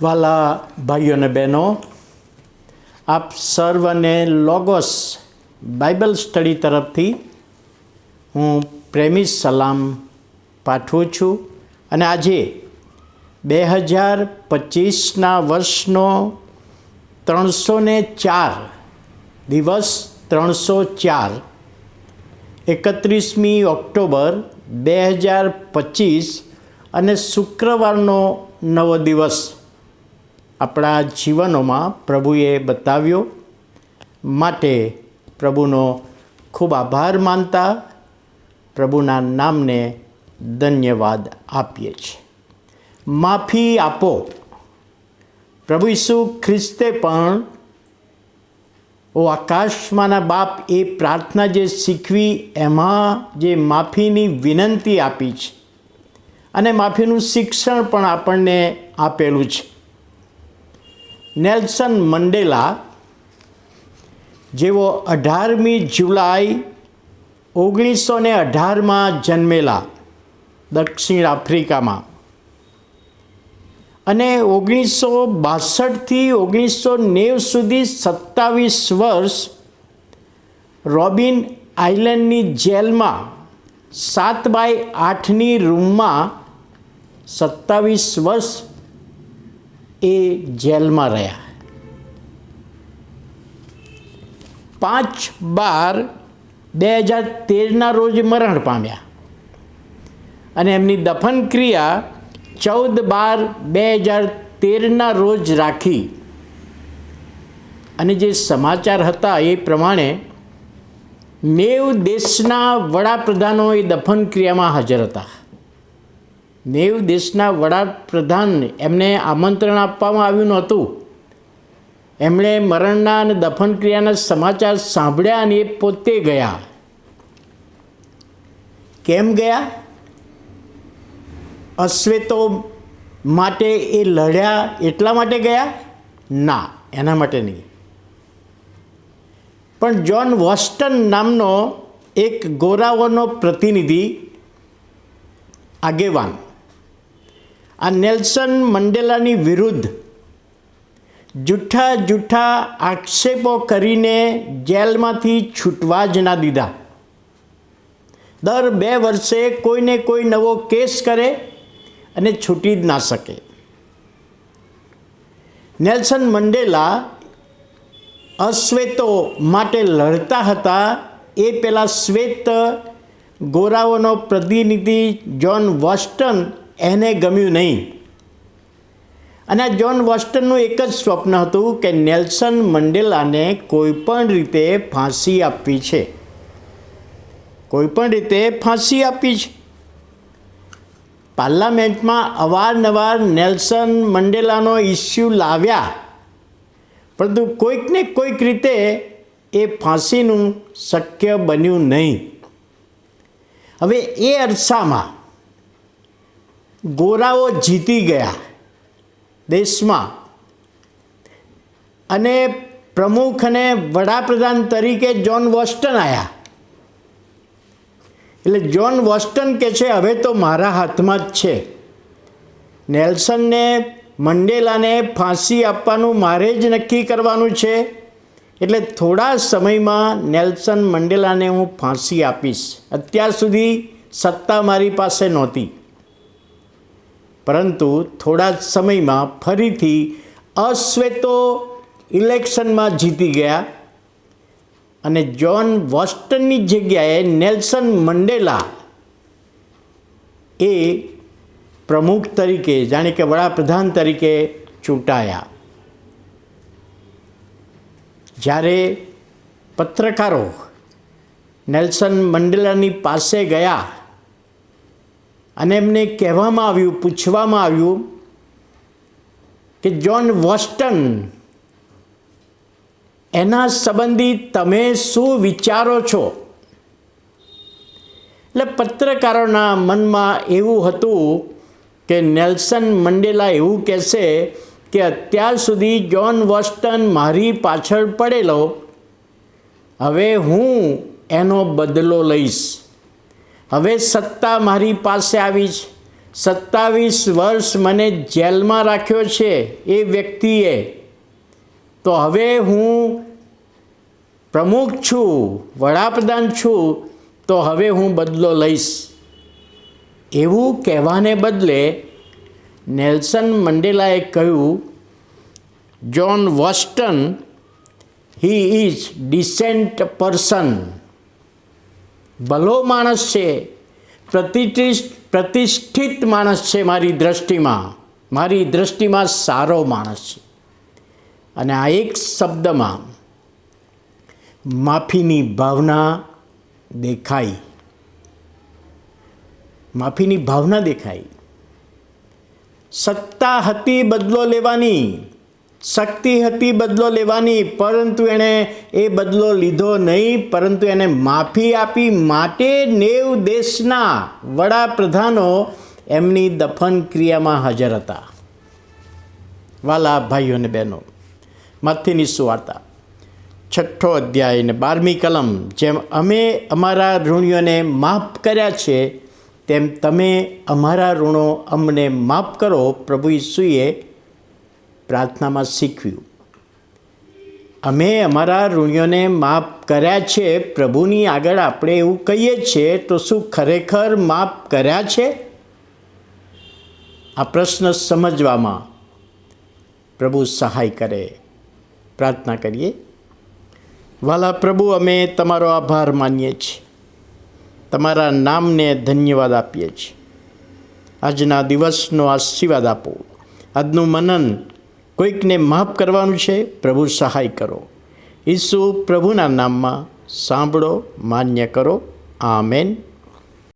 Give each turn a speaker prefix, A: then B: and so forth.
A: વાલા ભાઈઓ અને બહેનો, આપ સર્વને લોગોસ બાઇબલ સ્ટડી તરફથી હું પ્રેમી સલામ પાઠવું છું અને આજે બે હજાર પચીસના વર્ષનો ત્રણસો ને ચાર દિવસ ત્રણસો ચાર એકત્રીસમી ઓક્ટોબર બે હજાર પચીસ અને શુક્રવારનો નવો દિવસ. આપણા જીવનોમાં પ્રભુએ બતાવ્યો. માટે પ્રભુનો ખૂબ આભાર માનતા પ્રભુના નામને ધન્યવાદ આપીએ છીએ. માફી આપો. પ્રભુ ઈસુ ખ્રિસ્તે પણ ઓ આકાશમાંના બાપ એ પ્રાર્થના જે શીખવી, એમાં જે માફીની વિનંતી આપી છે અને માફીનું શિક્ષણ પણ આપણને આપેલું છે. નેલ્સન મંડેલા, જેઓ અઢારમી જુલાઈ ઓગણીસો ને અઢારમાં જન્મેલા દક્ષિણ આફ્રિકામાં. અને ઓગણીસો બાસઠથી ઓગણીસો નેવ સુધી સત્તાવીસ વર્ષ રોબિન આઇલેન્ડની જેલમાં સાત બાય આઠની રૂમમાં સત્તાવીસ વર્ષ એ જેલમાં રહ્યા. પાંચ બાર બે હજાર તેરના રોજ મરણ પામ્યા. અને એમની દફન ક્રિયા ચૌદ બાર બે હજાર તેરના રોજ રાખી. અને જે સમાચાર હતા એ પ્રમાણે નેવ દેશના વડાપ્રધાનો એ દફન ક્રિયામાં હાજર હતા. નેવ દેશના વડાપ્રધાન એમને આમંત્રણ આપવામાં આવ્યું નહોતું. એમણે મરણના અને દફન ક્રિયાના સમાચાર સાંભળ્યા અને એ પોતે ગયા. કેમ ગયા? અશ્વેતો માટે એ લડ્યા એટલા માટે ગયા? ના, એના માટે નહીં. પણ જ્હોન વોસ્ટન નામનો એક ગોરાઓનો પ્રતિનિધિ, આગેવાન આ નેલ્સન મંડેલાની વિરુદ્ધ જૂઠા જૂઠા આક્ષેપો કરીને જેલમાંથી છૂટવા જ ના દીધા. દર બે વર્ષે કોઈને કોઈ નવો કેસ કરે અને છૂટી જ ના શકે. નેલ્સન મંડેલા અશ્વેતો માટે લડતા હતા એ પહેલાં શ્વેત ગોરાઓનો પ્રતિનિધિ જ્હોન વોસ્ટન એને ગમ્યું નહીં. અને આ જ્હોન વોસ્ટનનું એક જ સ્વપ્ન હતું કે નેલ્સન મંડેલાને કોઈપણ રીતે ફાંસી આપવી છે. કોઈપણ રીતે ફાંસી આપી છે. પાર્લામેન્ટમાં અવારનવાર નેલ્સન મંડેલાનો ઇસ્યુ લાવ્યા. પરંતુ કોઈકને કોઈક રીતે એ ફાંસીનું શક્ય બન્યું નહીં. હવે એ અરસામાં ગોરાઓ જીતી ગયા દેશમાં. અને પ્રમુખ અને વડાપ્રધાન તરીકે જ્હોન વોસ્ટન આવ્યા એટલે જ્હોન વોસ્ટન કે છે, હવે તો મારા હાથમાં જ છે. નેલ્સનને, મંડેલાને ફાંસી આપવાનું મારે જ નક્કી કરવાનું છે. એટલે થોડા સમયમાં નેલ્સન મંડેલાને હું ફાંસી આપીશ. અત્યાર સુધી સત્તા મારી પાસે નહોતી. પરંતુ થોડા જ સમયમાં ફરીથી અશ્વેતો ઇલેક્શનમાં જીતી ગયા અને જ્હોન વોસ્ટનની જગ્યાએ નેલ્સન મંડેલા એ પ્રમુખ તરીકે, જાણે કે વડાપ્રધાન તરીકે ચૂંટાયા. જ્યારે પત્રકારો નેલ્સન મંડેલાની પાસે ગયા અને એમને કહેવામાં આવ્યું, પૂછવામાં આવ્યું કે, જ્હોન વોસ્ટન, એના સંબંધી તમે શું વિચારો છો? એટલે પત્રકારોના મનમાં એવું હતું કે, નેલ્સન મંડેલા એવું કહેશે કે, અત્યાર સુધી જ્હોન વોસ્ટન મારી પાછળ પડેલો, હવે હું એનો બદલો લઈશ. હવે સત્તા મારી પાસે આવી છે સત્તાવીસ વર્ષ મને જેલમાં રાખ્યો છે એ વ્યક્તિએ. તો હવે હું પ્રમુખ છું, વડાપ્રધાન છું, તો હવે હું બદલો લઈશ. એવું કહેવાને બદલે નેલ્સન મંડેલાએ કહ્યું, John Vorster, he is decent person. ભલો માણસ છે, પ્રતિષ્ઠિત માણસ છે મારી દ્રષ્ટિમાં. મારી દ્રષ્ટિમાં સારો માણસ છે. અને આ એક શબ્દમાં માફીની ભાવના દેખાઈ. માફીની ભાવના દેખાઈ. સત્તા હતી બદલો લેવાની. શક્તિ હતી બદલો લેવાની, પરંતુ એણે એ બદલો લીધો નહીં, પરંતુ એને માફી આપી. માટે નેવ દેશના વડાપ્રધાનો એમની દફન ક્રિયામાં હાજર હતા. વાલા ભાઈઓ અને બહેનો મથીની સુવાર્તા છઠ્ઠો અધ્યાય અને બારમી કલમ, જેમ અમે અમારા ઋણીઓને માફ કર્યા છે, તેમ તમે અમારા ઋણો અમને માફ કરો. પ્રભુ ઈસુએ પ્રાર્થનામાં શીખવ્યું. અમે અમારા ઋણીઓને માફ કર્યા છે, પ્રભુની આગળ આપણે એવું કહીએ છીએ, તો શું ખરેખર માફ કર્યા છે? આ પ્રશ્ન સમજવામાં પ્રભુ સહાય કરે. પ્રાર્થના કરીએ. વાલા પ્રભુ, અમે તમારો આભાર માનીએ છીએ. તમારા નામને ધન્યવાદ આપીએ છીએ. આજના દિવસનો આશીર્વાદ આપો. આજનું મનન કોઈકને માફ કરવાનું છે પ્રભુ સહાય કરો. ઈસુ પ્રભુના નામમાં સાંભળો માન્ય કરો. આમેન.